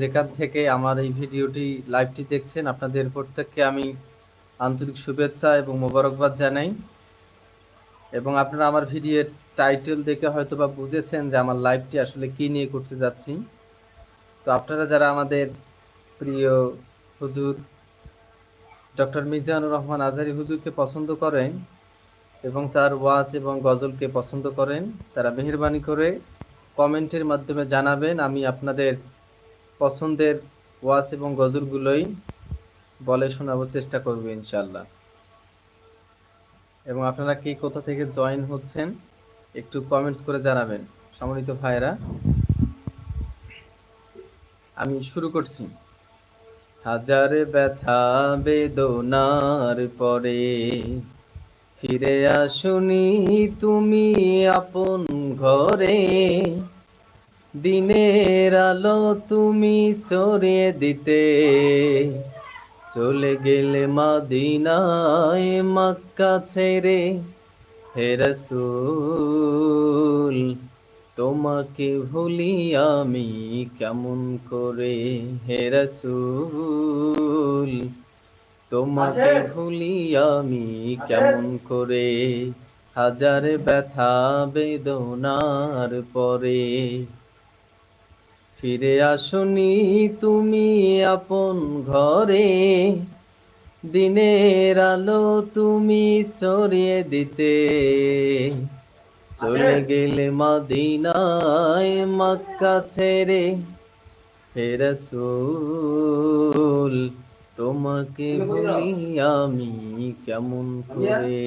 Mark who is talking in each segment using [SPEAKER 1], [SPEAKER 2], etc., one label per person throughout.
[SPEAKER 1] যেখান থেকে আমার এই ভিডিওটি লাইভটি দেখছেন, আপনাদের প্রত্যেককে আমি আন্তরিক শুভেচ্ছা এবং মোবারকবাদ জানাই। এবং আপনারা আমার ভিডিওর টাইটেল দেখে হয়তো বা বুঝেছেন যে আমার লাইভটি আসলে কি নিয়ে করতে যাচ্ছি। তো আপনারা যারা আমাদের প্রিয় হুজুর ডক্টর মিজানুর রহমান আজারি হুজুরকে পছন্দ করেন এবং তার ওয়াজ এবং গজলকে পছন্দ করেন, তারা মেহরবানি করে কমেন্টের মাধ্যমে জানাবেন, আমি আপনাদের পছন্দের ওয়াজ এবং গজলগুলোই বলে শোনাবার চেষ্টা করব ইনশাল্লাহ এবং আপনারা কি কোথা থেকে জয়েন হচ্ছেন, একটু কমেন্টস করে জানাবেন। সম্মানিত ভাইরা আমি শুরু করছি। হাজার ব্যথা, বেদনার পরে ফিরে আসুনি তুমি আপন ঘরে। দিনের আলো তুমি সরিয়ে দিতে। চলে গেলে মাদিনায় মক্কা ছেড়ে হে রসুল তোমাকে ভুলি আমি কেমন করে? হে রসুল তোমাকে ভুলি আমি কেমন করে? হাজার ব্যথা বেদনার পরে ফিরে আসনি তুমি আপন ঘরে। দিনের আলো তুমি সরিয়ে দিতে। চলে গেলে মাদিনায় মক্কা ছেড়ে ফেরসুল তোমাকে বলি আমি কেমন করে?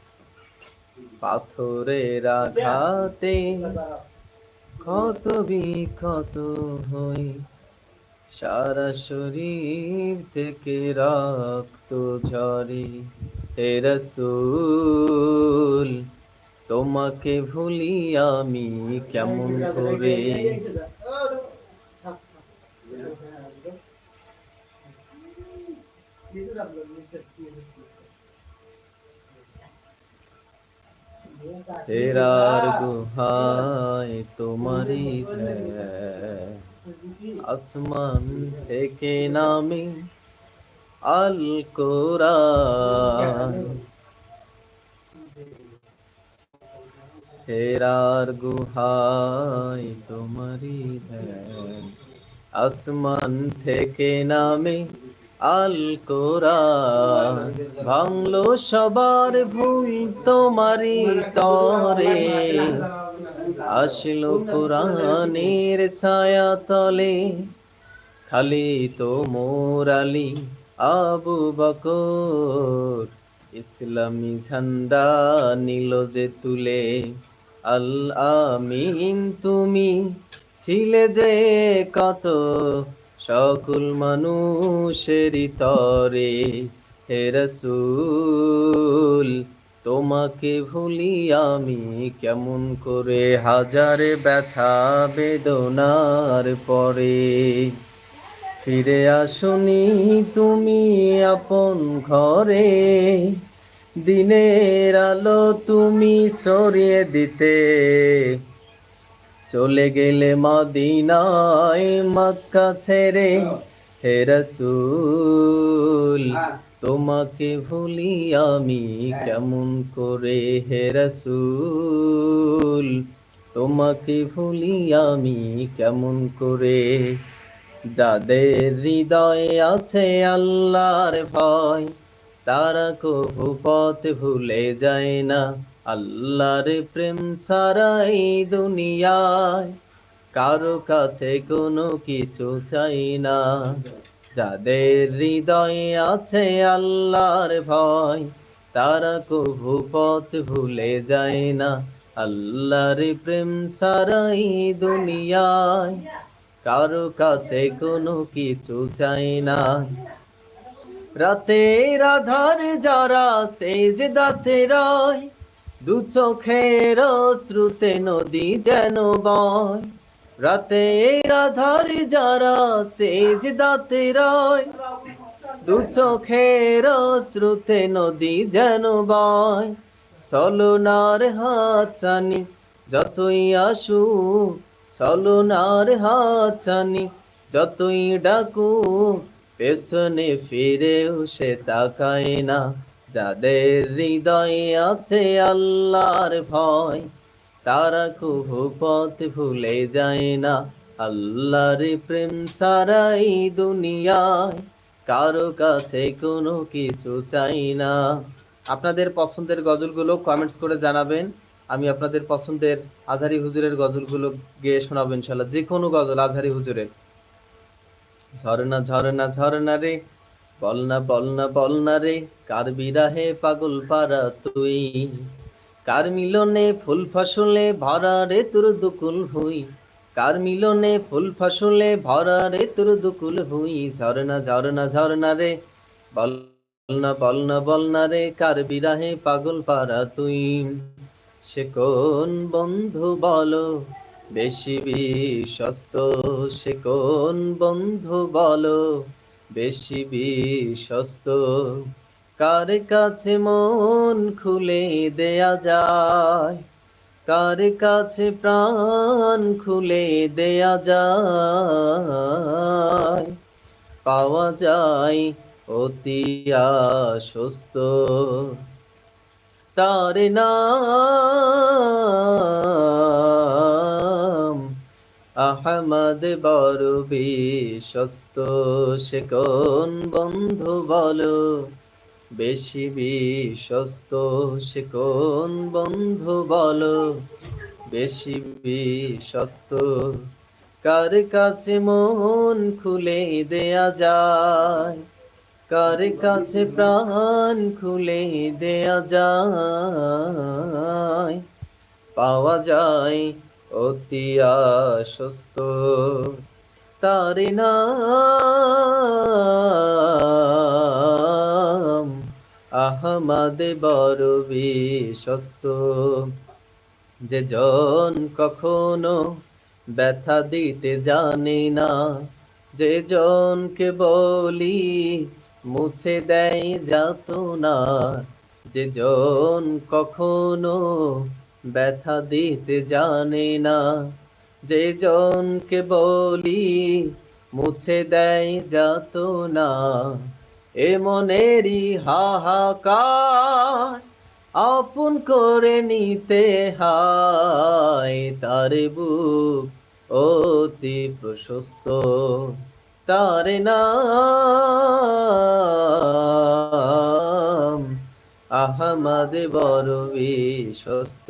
[SPEAKER 1] পাথরের আঘাতে ক্ষত বিক্ষত হই। সারা শরীর থেকে রক্ত ঝরে। হে রসুল, তোমাকে ভুলি আমি কেমন করে? তেরার গুহায় তোমারি আসমান থেকে নামে আল কোরআন হেরার গুহায় তোমারি আসমান থেকে নামে আল কোরআন ভাঙলো সবার ভুল তোমারি তরে। আসলো কোরআনের ছায়া তলে খালি তো মোরালি আবু বকর। ইসলামী ঝান্ডা নিল যে তুলে। আল আমিন তুমি ছিলে যে কত সকল মানুষেরই তরে হে রসুল, তোমাকে ভুলি আমি কেমন করে হাজারে ব্যথা বেদনার পরে। ফিরে আসুনি তুমি আপন ঘরে, দিনের আলো তুমি সরিয়ে দিতে। চলে গেলে মদিনায় মক্কা ছেড়ে হে রসুল তোমাকে ভুলি আমি কেমন করে হে রসুল তোমাকে ভুলি আমি কেমন করে? যাদের হৃদয়ে আছে আল্লাহর ভয় তারা কবু পথ ভুলে যায় না। আল্লাহর প্রেম সারাই দুনিয়ায় কারও কাছে কোনো কিছু চাই না। যাদের হৃদয়ে আছে আল্লাহর ভয়, তারা কবু পথ ভুলে যায় না। আল্লাহর প্রেম সারাই দুনিয়ায় কারও কাছে কোনো কিছু চাই না। রাতের আধারে যারা সেজ দাতে রয় দু চোখের শ্রুতে নদী যেন বয়। রাতের আধারে যারা সেজ দাতে রয়। দু চোখের শ্রুতে নদী যেন বয়। সলনার হাচানি যতই আসু সলনার হাচানি যতই ডাকু পেছনে ফিরেও সে তাকায় না। যাদের হৃদয়ে আছে আল্লাহর ভয়, তারা কুহু পথ ভুলে যায় না। আল্লাহর প্রেম সারাই দুনিয়ায় কারও কাছে কোনো কিছু চাই না। আপনাদের পছন্দের গজলগুলো কমেন্টস করে জানাবেন। আমি আপনাদের পছন্দের আজহারি হুজুরের গজলগুলো গেয়ে শোনাবো ইনশাল্লাহ, যে কোনো গজল আজহারি হুজুরের। ঝরনা ঝরনা ঝরনা রে বল না বল না বল না রে, কার বিরাহে পাগল পারা তুই? কার মিলনে ফুল ফসলে ভরা রে তোর দুকুল হুই কার মিলনে ফুল ফসলে ভরা রে তোর দুকুল হুই ঝরনা ঝরনা ঝরনা রে, বল না বল না বল না রে, কার বিরাহে পাগল পারা তুই? সে কোন বন্ধু বলো, বেশি বিশ্বস্ত, সে কোন বন্ধু বলো বেশি বিশ্বস্ত। কার কাছে মন খুলে দেয়া যায়? কার কাছে প্রাণ খুলে দেয়া যায়? পাওয়া যায় অতি আশ্বস্ত। তার নাম আহমদ বড় বিশ্বস্ত, সে কোন বন্ধু বলো? বেশি বিশ্বস্ত, সে কোন বন্ধু বলো? বেশি বিশ্বস্ত, কার কাছে মন খুলে দেয়া যায়? কার কাছে প্রাণ খুলে দেয়া যায়? পাওয়া যায় অতি আশ্বস্ত। তার আহমদ বড় বিশ্বস্ত। যে জন কখনো ব্যথা দিতে জানে না, যে জনকে বলি মুছে দেয় যাত না যে জন কখনো ব্যথা দিতে জানে না। যে জনকে বলি মুছে দেয় যাত না এ মনেরই হাহাকার আপন করে নিতে হায়। তার বুক অতি প্রশস্ত, তার নাম আহমদ বড় বিশ্বস্ত।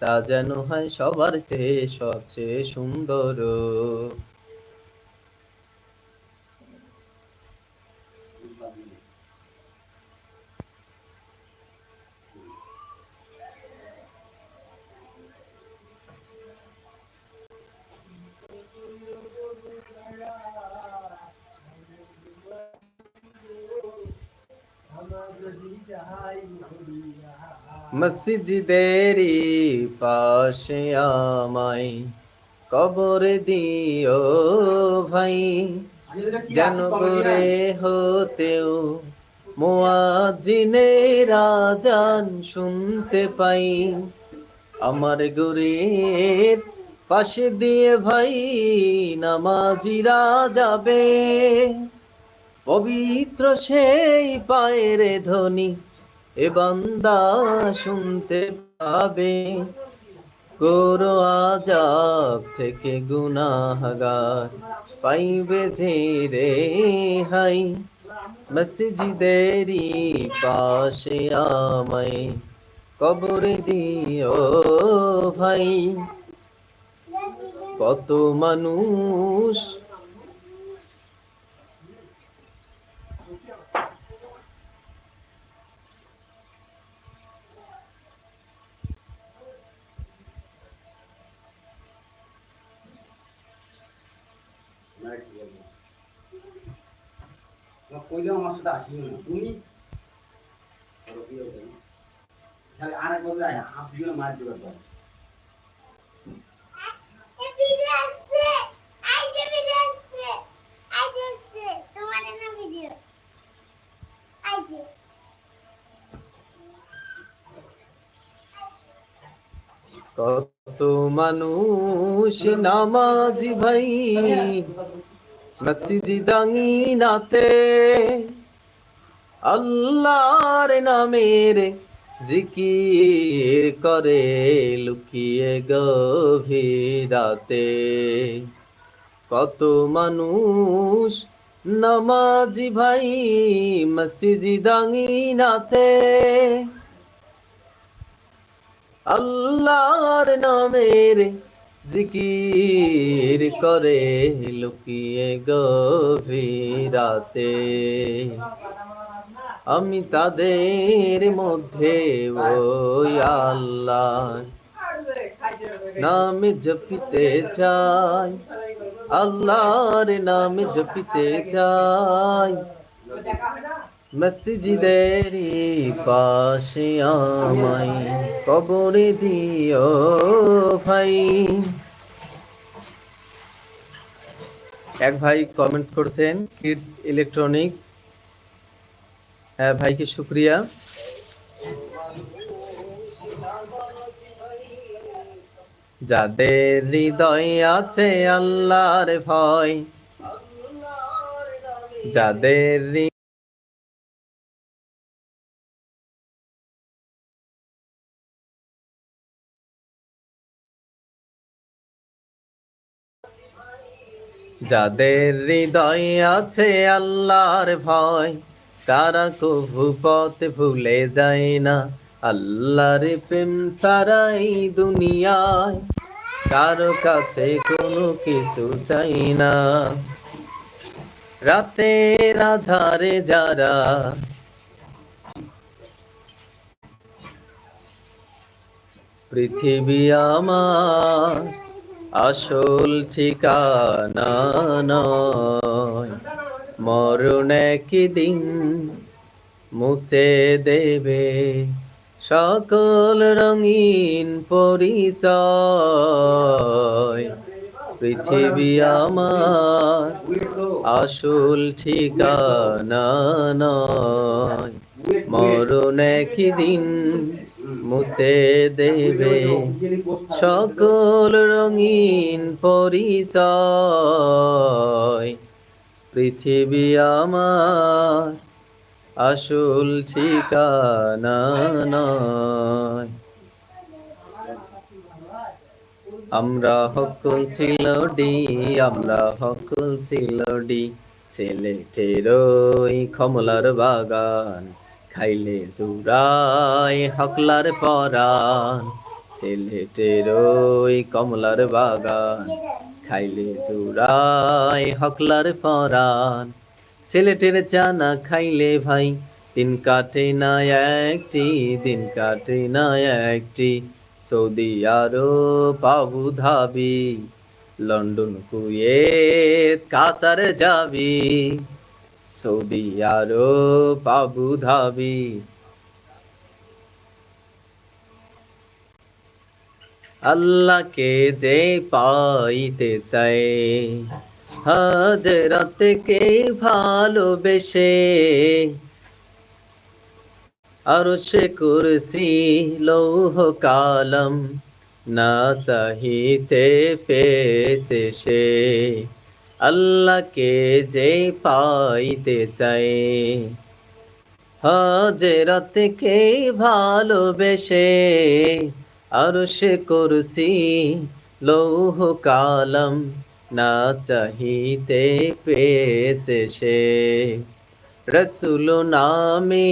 [SPEAKER 1] তা যেন হয় সবার চেয়ে সবচেয়ে সুন্দর। মসজিদেরই পাশে আমায় কবর দিও ভাই যেন করে হতেও মোয়াজিনে রাজান শুনতে পাই আমার গুরের পাশে দিয়ে ভাই নামাজিরা যাবে পবিত্র সেই পায়ের ধ্বনি এ বান্দা শুনতে পাবে। করো আজাব থেকে গুনাহগার পাইবে যে রে হাই। মসজিদেরই পাশে আমায় কবর দিও ভাই। কত মানুষ
[SPEAKER 2] কইলেও আমার সাথে আসিও না। তুমি? তাহলে আর এক বছর আসিও না মাছ
[SPEAKER 3] আই যে
[SPEAKER 1] কত মানুষ নামাজি ভাই। মসজিদাঙ্গি নাতে আল্লাহর নামের জিকির করে লুকিয়ে গভীরাতে। কত মানুষ নামাজি ভাই মসজিদাঙ্গি নাতে আল্লাহর নামের জিকির করে লুকিয়ে গভীরাতে। আমি তাদের মধ্যে ওই আল্লাহ নামে জপিতে চাই। আল্লাহর নামে জপিতে চাই। মসজিদেরই পাশে আমায় কবরে দিও ভাই। এক ভাই কমেন্টস করছেন কিডস ইলেকট্রনিক্স হ্যাঁ ভাইকে শুক্রিয়া। যাদের হৃদয় আছে আল্লাহর ভয়, যাদের যাদের হৃদয় আছে আল্লাহর ভয়, তারা কভু পথ ভুলে যায় না। আল্লাহর প্রেম সারাই দুনিয়ায় কারও কাছে কোনো কিছু চাই না। রাতের আধারে যারা পৃথিবী আমার আসল ঠিকানা নয়। মরণ একদিন মুছে দেবে। সকল রঙিন পরিচয়। পৃথিবী আমার আসল ঠিকানা নয়। মরণ একদিন মুছে দেবে। সকল রঙিন পরিচয়। পৃথিবী আমার আসল ঠিকানা নয়। আমরা হকল ছিল ডি, আমরা হকল ছিল ডি। সিলেটের ওই কমলার বাগান। খাইলে জুড়াই হকলার পরাণ, সিলেটের ওই কমলার বাগান। খাইলে জুড়াই হকলার পরাণ, সিলেটের চানা খাইলে ভাই। দিন কাটে না একটি, দিন কাটে না একটি, Saudi Arab Abu Dhabi London Kuwait, Qatar যাবি। Saudi Arab Abu Dhabi. আল্লাহকে যে পাইতে চায়, হাজরাতকে ভালোবেসে। আর সে কুরসি লৌহ কালম, না সাহিতে পেয়েছে সে। আল্লাহকে যে পাইতে চায় হাজরাতকে ভালোবেসে আর সে কুরসি, লৌহ কালম না চাহিতে পেয়েছে সে। রসুল নামে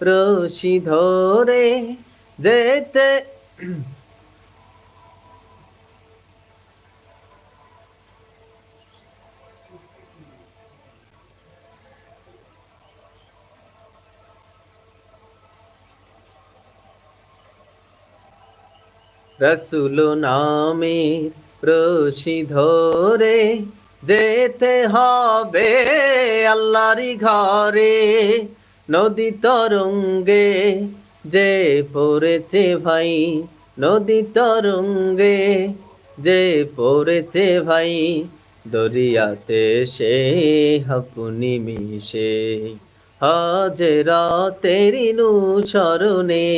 [SPEAKER 1] রশি ধরে যেতে রসুল নামে রশি ধরে যেতে হবে আল্লাহরি ঘরে। নদী তরঙ্গে যে পড়েছে ভাই, নদী তরঙ্গে যে পড়েছে ভাই, দরিয়াতে সে হাপুনি মিশে। হাজরা তেরি নু চরণে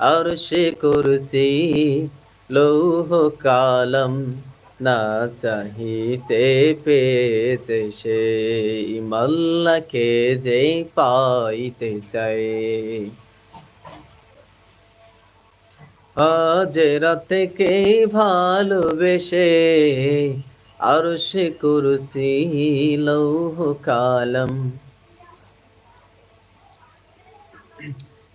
[SPEAKER 1] আর সে কুরসি লৌহ কালম না চাহিতে পেতে সে মাল্লাকে যে পাইতে চায় আজ রাতকে ভালোবেসে আর সে কুরসি লৌহ কালম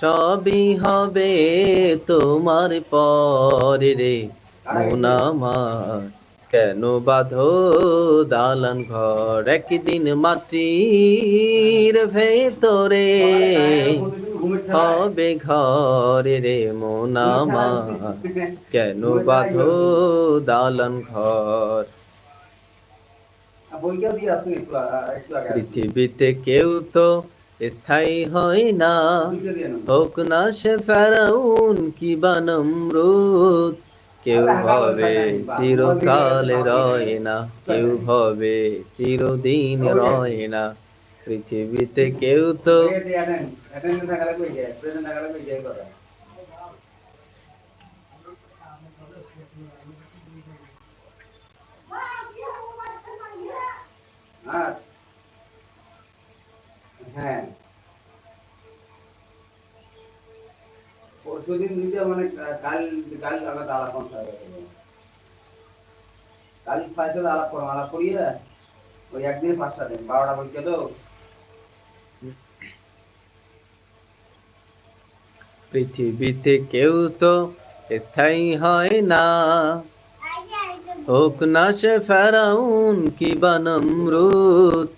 [SPEAKER 1] সবই হবে তোমার পরে রে। মোনামার কেন বাঁধো দালান ঘর? একদিন মাটির ভেতরে হবে ঘরে রে। মোনামার কেন বাঁধো দালান ঘর? পৃথিবীতে কেউ তো স্থায়ী হয় না। হোক না সে ফেরাউন কি বানমরুদ কেউ ভাবে চিরকাল রয় না, কেউ ভাবে চিরদিন রয় না। পৃথিবীতে কেউ তো
[SPEAKER 2] এটা হ্যাঁ। পরশুদিন দুইটা মানে কাল কাল আলাদা আলাপ করতে হবে। কাল ছয় সাথে আলাপ করো আলাপ করিয়ে ওই একদিন পাঁচটা দিন, বারোটা পরীক্ষা তো।
[SPEAKER 1] পৃথিবীতে কেউ তো স্থায়ী হয় না।
[SPEAKER 3] এই যে আরেকটা
[SPEAKER 1] হোক না সে ফেরাউন কি বা নমরুদ।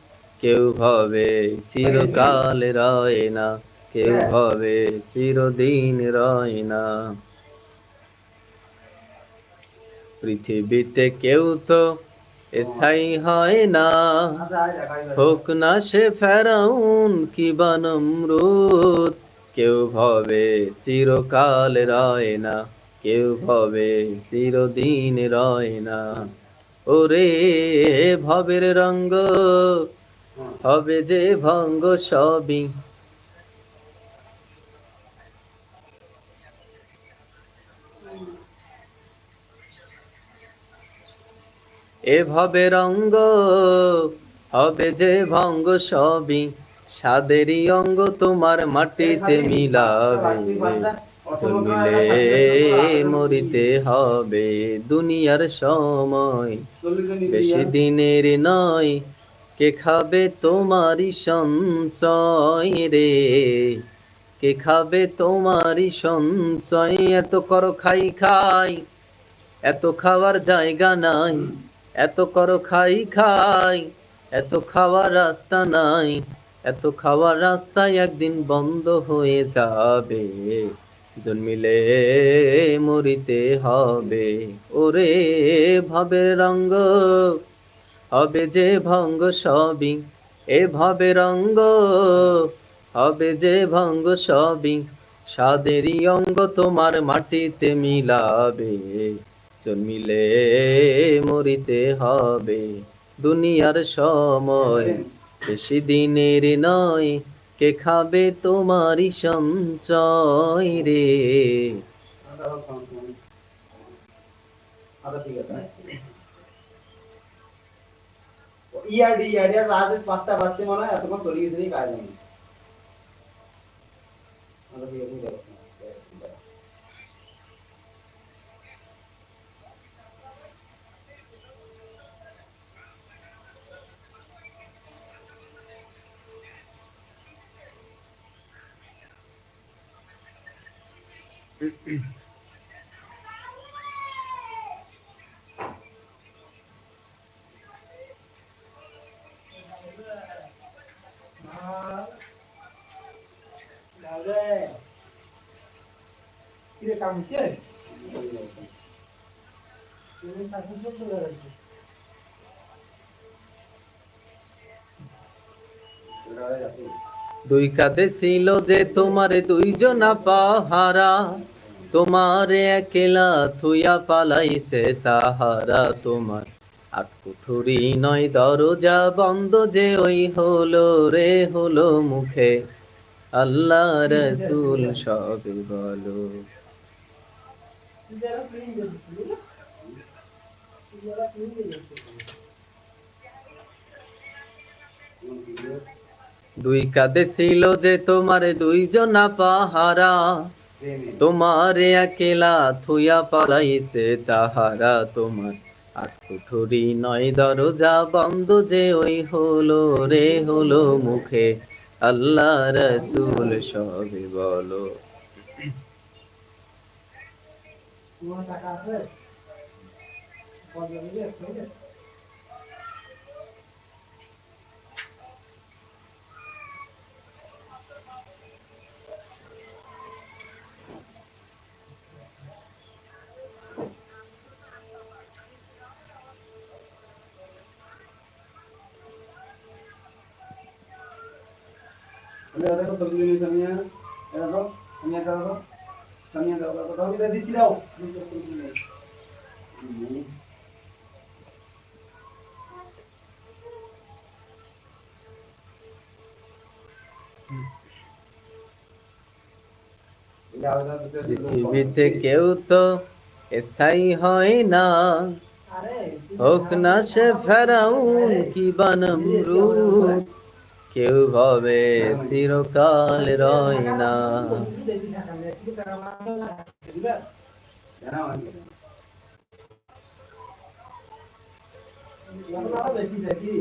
[SPEAKER 1] কেউ ভাবে চিরকাল রয় না কেউ ভাবে চিরদিন রয় না। পৃথিবীতে কেউ তো স্থায়ী হয় না। হোক না সে ফেরাউন কি বা নমরুদ কেউ ভাবে চিরকাল রয় না কেউ ভাবে চিরদিন রয় না। ওরে ভবের রঙ্গ হবে যে ভঙ্গ সবই। এভাবে রঙ্গ হবে যে ভঙ্গ সবই। সাদেরই অঙ্গ তোমার মাটিতে মিলাবে। জন্মিলে মরিতে হবে দুনিয়ার সময়। বেশি দিনের নয় কে খাবে তোমারই সঞ্চয় রে? কে খাবে তোমারই সঞ্চয়? এত করো খাই খাই, এত খাওয়ার জায়গা নাই, এত করো খাই খাই, এত খাওয়ার রাস্তা নাই, এত খাওয়ার রাস্তায় একদিন বন্ধ হয়ে যাবে। জন্মিলে মরিতে হবে। ওরে ভাবের রঙ্গ হবে যে ভঙ্গ সবই, এ ভাবে রঙ্গ। হবে যে ভঙ্গ সবই সাদেরই অঙ্গ তোমার মাটিতে মিলাবে। জন্মিলে মরিতে হবে দুনিয়ার সময়। বেশি দিনের নয়, কে খাবে তোমারই সঞ্চয় রে?
[SPEAKER 2] ঠিক আছে ইয়ারডি ইয়ারডি আর রাত পাঁচটা বাজছে মনে হয় এতক্ষণ চলে গেছে কাজ নেই আছে যাও।
[SPEAKER 1] দুই কাঁধে ছিল যে তোমার দুইজনা পাহারা, তোমার একলা থুয়া পালাইছে তাহারা তোমার। আট কুঠুরি নয় দরজা বন্ধ যে ওই হলো রে, হলো মুখে। আল্লাহ রসুল সব বলো। দুই কাঁধে ছিল যে তোমার দুইজনা পাহারা, তোমার একলা থুয়া পালাইছে তাহারা। তোমার আট নয় দরজা বন্ধ যে ওই হলো রে, হলো মুখে। আল্লাহ রসুল সবে বলো।
[SPEAKER 2] সামিয়া দেখো সবজি নিয়ে সামিয়া এটা দাও সামিয়া দাও দাও সামিয়া দাও দাও দাও এটা দিচ্ছি দাও।
[SPEAKER 1] পৃথিবীতে কেউ তো স্থায়ী হয় না। হোক না সে ফেরাউন কি বানমরুদ কেউ ভাবে চিরকাল রয় না।
[SPEAKER 4] বেশি